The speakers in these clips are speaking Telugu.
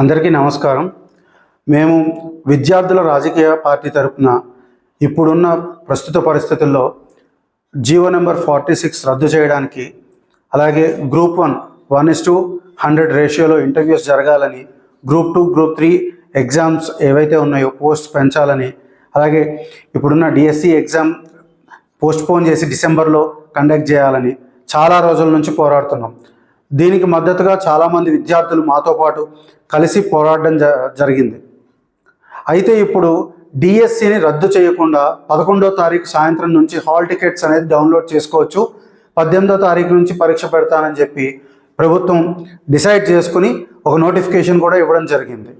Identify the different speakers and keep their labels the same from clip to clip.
Speaker 1: అందరికీ నమస్కారం. మేము విద్యార్థుల రాజకీయ పార్టీ తరపున ఇప్పుడున్న ప్రస్తుత పరిస్థితుల్లో జీవో నెంబర్ ఫార్టీ సిక్స్ రద్దు చేయడానికి అలాగే group one one is to hundred రేషియోలో ఇంటర్వ్యూస్ జరగాలని group two group three exams ఏవైతే ఉన్నాయో పోస్ట్ పెంచాలని అలాగే ఇప్పుడున్న డిఎస్సి ఎగ్జామ్ పోస్ట్పోన్ చేసి డిసెంబర్లో కండక్ట్ చేయాలని చాలా రోజుల నుంచి పోరాడుతున్నాం. దీనికి మద్దతుగా చాలామంది విద్యార్థులు మాతో పాటు కలిసి పోరాడడం జ జరిగింది. అయితే ఇప్పుడు డిఎస్సిని రద్దు చేయకుండా పదకొండో తారీఖు సాయంత్రం నుంచి హాల్ టికెట్స్ అనేది డౌన్లోడ్ చేసుకోవచ్చు. పద్దెనిమిదో తారీఖు నుంచి పరీక్ష పెడతానని చెప్పి ప్రభుత్వం డిసైడ్ చేసుకుని ఒక నోటిఫికేషన్ కూడా ఇవ్వడం జరిగింది.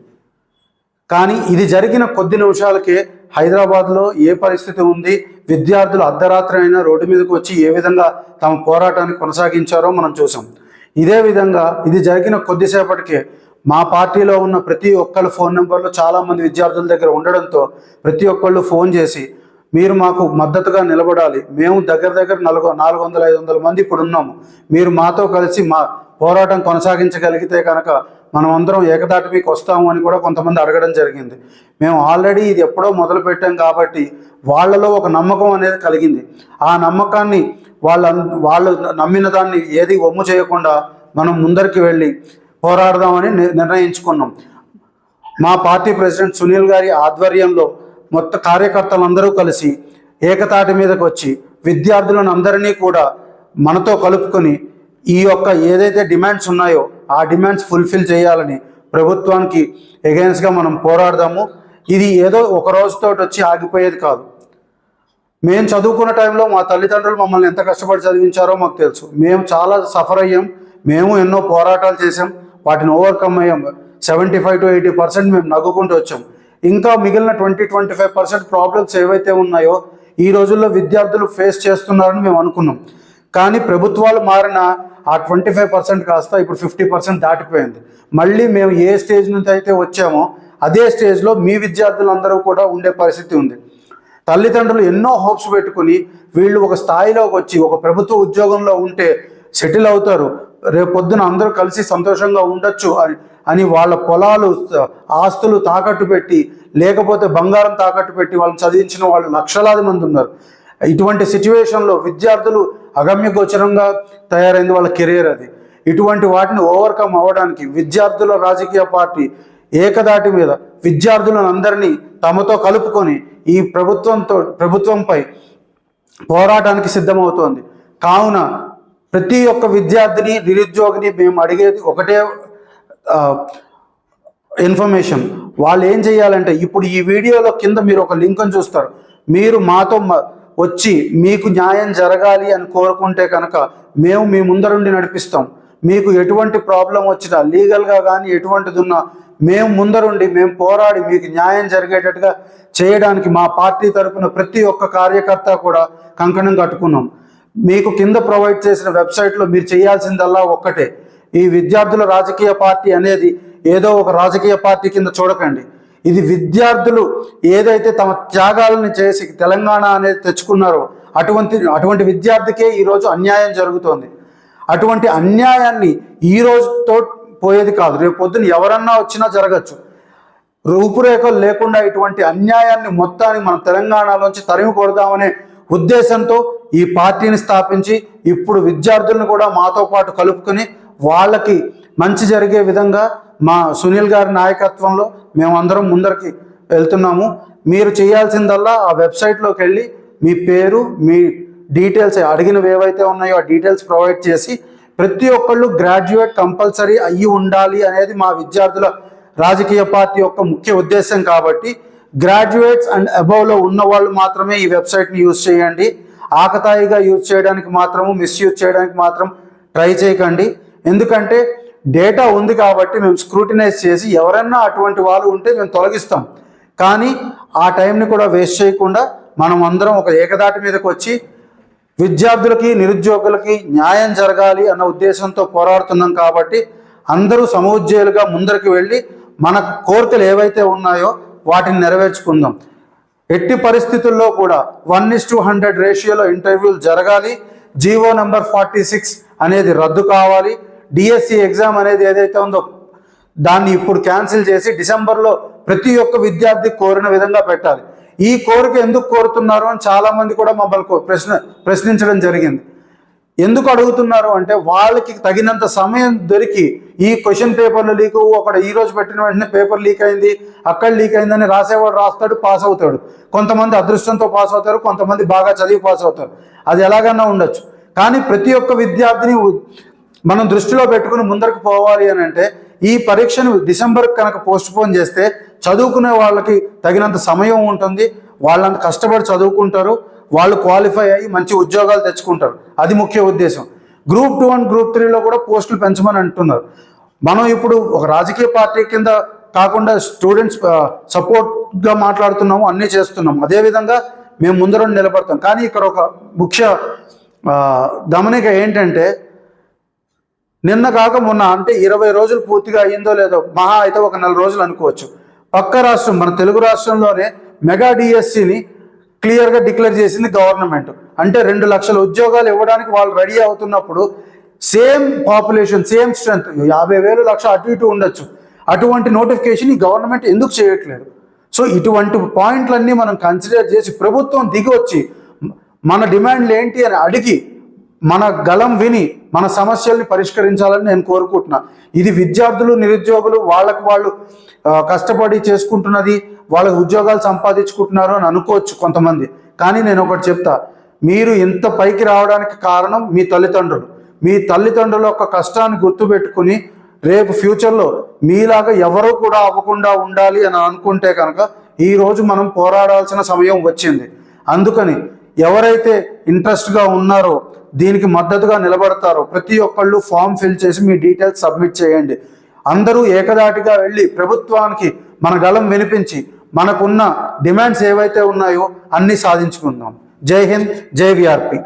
Speaker 1: కానీ ఇది జరిగిన కొద్ది నిమిషాలకే హైదరాబాద్లో ఏ పరిస్థితి ఉంది? విద్యార్థులు అర్ధరాత్రి అయినా రోడ్డు మీదకి వచ్చి ఏ విధంగా తమ పోరాటాన్ని కొనసాగించారో మనం చూసాం. ఇదే విధంగా ఇది జరిగిన కొద్దిసేపటికే మా పార్టీలో ఉన్న ప్రతి ఒక్కళ్ళ ఫోన్ నెంబర్లు చాలామంది విద్యార్థుల దగ్గర ఉండడంతో ప్రతి ఒక్కళ్ళు ఫోన్ చేసి మీరు మాకు మద్దతుగా నిలబడాలి. మేము దగ్గర దగ్గర నలుగు నాలుగు వందల ఐదు వందల మంది ఇప్పుడు ఉన్నాము. మీరు మాతో కలిసి మా పోరాటం కొనసాగించగలిగితే కనుక మనం అందరం ఏకదాటి మీకు వస్తాము అని కూడా కొంతమంది అడగడం జరిగింది. మేము ఆల్రెడీ ఇది ఎప్పుడో మొదలు పెట్టాం కాబట్టి వాళ్ళలో ఒక నమ్మకం అనేది కలిగింది. ఆ నమ్మకాన్ని వాళ్ళ వాళ్ళు నమ్మిన దాన్ని ఏది ఒమ్ము చేయకుండా మనం ముందరికి వెళ్ళి పోరాడదామని ని- నిర్ణయించుకున్నాం. మా పార్టీ ప్రెసిడెంట్ సునీల్ గారి ఆధ్వర్యంలో మొత్తం కార్యకర్తలందరూ కలిసి ఏకతాటి మీదకి వచ్చి విద్యార్థులను అందరినీ కూడా మనతో కలుపుకొని ఈ యొక్క ఏదైతే డిమాండ్స్ ఉన్నాయో ఆ డిమాండ్స్ ఫుల్ఫిల్ చేయాలని ప్రభుత్వానికి ఎగైన్స్గా మనం పోరాడదాము. ఇది ఏదో ఒక రోజుతో వచ్చి ఆగిపోయేది కాదు. మేము చదువుకున్న టైంలో మా తల్లిదండ్రులు మమ్మల్ని ఎంత కష్టపడి చదివించారో మాకు తెలుసు. మేము చాలా సఫర్ అయ్యాం. మేము ఎన్నో పోరాటాలు చేసాం వాటిని ఓవర్కమ్ అయ్యాం. Seventy five to eighty percent మేము నగ్గుకుంటూ వచ్చాం. ఇంకా మిగిలిన twenty twenty five percent problems ఏవైతే ఉన్నాయో ఈ రోజుల్లో విద్యార్థులు ఫేస్ చేస్తున్నారని మేము అనుకున్నాం. కానీ ప్రభుత్వాలు మారిన ఆ ట్వంటీ ఫైవ్ పర్సెంట్ కాస్త ఇప్పుడు ఫిఫ్టీ పర్సెంట్ దాటిపోయింది. మళ్ళీ మేము ఏ స్టేజ్ నుంచి అయితే వచ్చామో అదే స్టేజ్లో మీ విద్యార్థులందరూ కూడా ఉండే పరిస్థితి ఉంది. తల్లిదండ్రులు ఎన్నో హోప్స్ పెట్టుకుని వీళ్ళు ఒక స్థాయిలోకి వచ్చి ఒక ప్రభుత్వ ఉద్యోగంలో ఉంటే సెటిల్ అవుతారు. రేపు పొద్దున అందరూ కలిసి సంతోషంగా ఉండొచ్చు అని అని వాళ్ళ పొలాలు ఆస్తులు తాకట్టు పెట్టి లేకపోతే బంగారం తాకట్టు పెట్టి వాళ్ళని చదివించిన వాళ్ళు లక్షలాది మంది ఉన్నారు. ఇటువంటి సిచ్యువేషన్లో విద్యార్థులు అగమ్య గోచరంగా తయారైంది వాళ్ళ కెరీర్ అది. ఇటువంటి వాటిని ఓవర్కమ్ అవ్వడానికి విద్యార్థుల రాజకీయ పార్టీ ఏకదాటి మీద విద్యార్థులను అందరినీ తమతో కలుపుకొని ఈ ప్రభుత్వంతో ప్రభుత్వంపై పోరాటానికి సిద్ధమవుతోంది. కావున ప్రతి ఒక్క విద్యార్థిని నిరుద్యోగిని మేము అడిగేది ఒకటే ఇన్ఫర్మేషన్. వాళ్ళు ఏం చేయాలంటే ఇప్పుడు ఈ వీడియోలో కింద మీరు ఒక లింక్ని చూస్తారు. మీరు మాతో మ- వచ్చి మీకు న్యాయం జరగాలి అని కోరుకుంటే కనుక మేము మీ ముందరుండి నడిపిస్తాం. మీకు ఎటువంటి ప్రాబ్లం వచ్చినా లీగల్గా కానీ ఎటువంటిది ఉన్నా మేము ముందరుండి మేము పోరాడి మీకు న్యాయం జరిగేటట్టుగా చేయడానికి మా పార్టీ తరఫున ప్రతి ఒక్క కార్యకర్త కూడా కంకణం కట్టుకున్నాం. మీకు కింద ప్రొవైడ్ చేసిన వెబ్సైట్లో మీరు చేయాల్సిందల్లా ఒక్కటే. ఈ విద్యార్థుల రాజకీయ పార్టీ అనేది ఏదో ఒక రాజకీయ పార్టీ కింద చూడకండి. ఇది విద్యార్థులు ఏదైతే తమ త్యాగాలను చేసి తెలంగాణ అనేది తెచ్చుకున్నారో అటువంటి అటువంటి విద్యార్థికే ఈరోజు అన్యాయం జరుగుతోంది. అటువంటి అన్యాయాన్ని ఈ రోజుతో పోయేది కాదు. రేపు పొద్దున ఎవరన్నా వచ్చినా జరగచ్చు. రూపురేఖలు లేకుండా ఇటువంటి అన్యాయాన్ని మొత్తాన్ని మన తెలంగాణలోంచి తరిమి కొడదామనే ఉద్దేశంతో ఈ పార్టీని స్థాపించి ఇప్పుడు విద్యార్థులను కూడా మాతో పాటు కలుపుకొని వాళ్ళకి మంచి జరిగే విధంగా మా సునీల్ గారి నాయకత్వంలో మేమందరం ముందరికి వెళ్తున్నాము. మీరు చేయాల్సిందల్లా ఆ వెబ్సైట్లోకి వెళ్ళి మీ పేరు మీ డీటెయిల్స్ అడిగినవి ఏవైతే ఉన్నాయో ఆ డీటెయిల్స్ ప్రొవైడ్ చేసి ప్రతి ఒక్కళ్ళు గ్రాడ్యుయేట్ కంపల్సరీ అయ్యి ఉండాలి అనేది మా విద్యార్థుల రాజకీయ పార్టీ యొక్క ముఖ్య ఉద్దేశం కాబట్టి గ్రాడ్యుయేట్స్ అండ్ అబౌవ్లో ఉన్న వాళ్ళు మాత్రమే ఈ వెబ్సైట్ని యూజ్ చేయండి. ఆకతాయిగా యూజ్ చేయడానికి మాత్రము మిస్యూజ్ చేయడానికి మాత్రం ట్రై చేయకండి. ఎందుకంటే డేటా ఉంది కాబట్టి మేము స్క్రూటినైజ్ చేసి ఎవరన్నా అటువంటి వాళ్ళు ఉంటే మేము తొలగిస్తాం. కానీ ఆ టైంని కూడా వేస్ట్ చేయకుండా మనం అందరం ఒక ఏకదాటి మీదకి వచ్చి విద్యార్థులకి నిరుద్యోగులకి న్యాయం జరగాలి అన్న ఉద్దేశంతో పోరాడుతున్నాం కాబట్టి అందరూ సమూజ్జేలుగా ముందరికి వెళ్ళి మన కోరికలు ఏవైతే ఉన్నాయో వాటిని నెరవేర్చుకుందాం. ఎట్టి పరిస్థితుల్లో కూడా వన్ ఇస్ టు హండ్రెడ్ రేషియోలో ఇంటర్వ్యూలు జరగాలి. జీవో నెంబర్ ఫార్టీ సిక్స్ అనేది రద్దు కావాలి. డిఎస్సి ఎగ్జామ్ అనేది ఏదైతే ఉందో దాన్ని ఇప్పుడు క్యాన్సిల్ చేసి డిసెంబర్లో ప్రతి ఒక్క విద్యార్థి కోరిన విధంగా పెట్టాలి. ఈ కోరిక ఎందుకు కోరుతున్నారు అని చాలామంది కూడా మమ్మల్ని ప్రశ్న ప్రశ్నించడం జరిగింది. ఎందుకు అడుగుతున్నారు అంటే వాళ్ళకి తగినంత సమయం దొరికి ఈ క్వశ్చన్ పేపర్లు లీక్ అక్కడ ఈ రోజు పెట్టిన వెంటనే పేపర్ లీక్ అయింది అక్కడ లీక్ అయిందని రాసేవాడు రాస్తాడు పాస్ అవుతాడు. కొంతమంది అదృష్టంతో పాస్ అవుతారు కొంతమంది బాగా చదివి పాస్ అవుతారు. అది ఎలాగన్నా ఉండొచ్చు. కానీ ప్రతి ఒక్క విద్యార్థిని మనం దృష్టిలో పెట్టుకుని ముందరకు పోవాలి అని అంటే ఈ పరీక్షను డిసెంబర్ కనుక పోస్ట్ పోన్ చేస్తే చదువుకునే వాళ్ళకి తగినంత సమయం ఉంటుంది. వాళ్ళంత కష్టపడి చదువుకుంటారు. వాళ్ళు క్వాలిఫై అయ్యి మంచి ఉద్యోగాలు తెచ్చుకుంటారు. అది ముఖ్య ఉద్దేశం. గ్రూప్ టూ అండ్ గ్రూప్ త్రీలో కూడా పోస్టులు పెంచమని అంటున్నారు. మనం ఇప్పుడు ఒక రాజకీయ పార్టీ కింద కాకుండా స్టూడెంట్స్ సపోర్ట్గా మాట్లాడుతున్నాము అన్నీ చేస్తున్నాము. అదేవిధంగా మేము ముందర నిలబడతాం. కానీ ఇక్కడ ఒక ముఖ్య గమనిక ఏంటంటే నిన్న కాక మొన్న అంటే ఇరవై రోజులు పూర్తిగా అయ్యిందో లేదో మహా అయితే ఒక నెల రోజులు అనుకోవచ్చు. పక్క రాష్ట్రం మన తెలుగు రాష్ట్రంలోనే మెగా డిఎస్సిని క్లియర్గా డిక్లేర్ చేసింది గవర్నమెంట్ అంటే రెండు లక్షల ఉద్యోగాలు ఇవ్వడానికి వాళ్ళు రెడీ అవుతున్నప్పుడు సేమ్ పాపులేషన్ సేమ్ స్ట్రెంత్ యాభై వేలు లక్ష అటు ఇటు ఉండొచ్చు. అటువంటి నోటిఫికేషన్ ఈ గవర్నమెంట్ ఎందుకు చేయట్లేదు? సో ఇటువంటి పాయింట్లన్నీ మనం కన్సిడర్ చేసి ప్రభుత్వం దిగి వచ్చి మన డిమాండ్లు ఏంటి అని అడిగి మన గలం విని మన సమస్యల్ని పరిష్కరించాలని నేను కోరుకుంటున్నా. ఇది విద్యార్థులు నిరుద్యోగులు వాళ్ళకు వాళ్ళు కష్టపడి చేసుకుంటున్నది వాళ్ళకి ఉద్యోగాలు సంపాదించుకుంటున్నారు అని అనుకోవచ్చు కొంతమంది. కానీ నేను ఒకటి చెప్తా మీరు ఇంత పైకి రావడానికి కారణం మీ తల్లిదండ్రులు. మీ తల్లిదండ్రుల యొక్క కష్టాన్ని గుర్తుపెట్టుకుని రేపు ఫ్యూచర్లో మీలాగా ఎవరు కూడా అవ్వకుండా ఉండాలి అని అనుకుంటే కనుక ఈరోజు మనం పోరాడాల్సిన సమయం వచ్చింది. అందుకని ఎవరైతే ఇంట్రెస్ట్గా ఉన్నారో దీనికి మద్దతుగా నిలబడతారో ప్రతి ఒక్కళ్ళు ఫామ్ ఫిల్ చేసి మీ డీటెయిల్స్ సబ్మిట్ చేయండి. అందరూ ఏకదాటిగా వెళ్ళి ప్రభుత్వానికి మన గలం వినిపించి మనకున్న డిమాండ్స్ ఏవైతే ఉన్నాయో అన్నీ సాధించుకుందాం. జై హింద్ జై విఆర్పి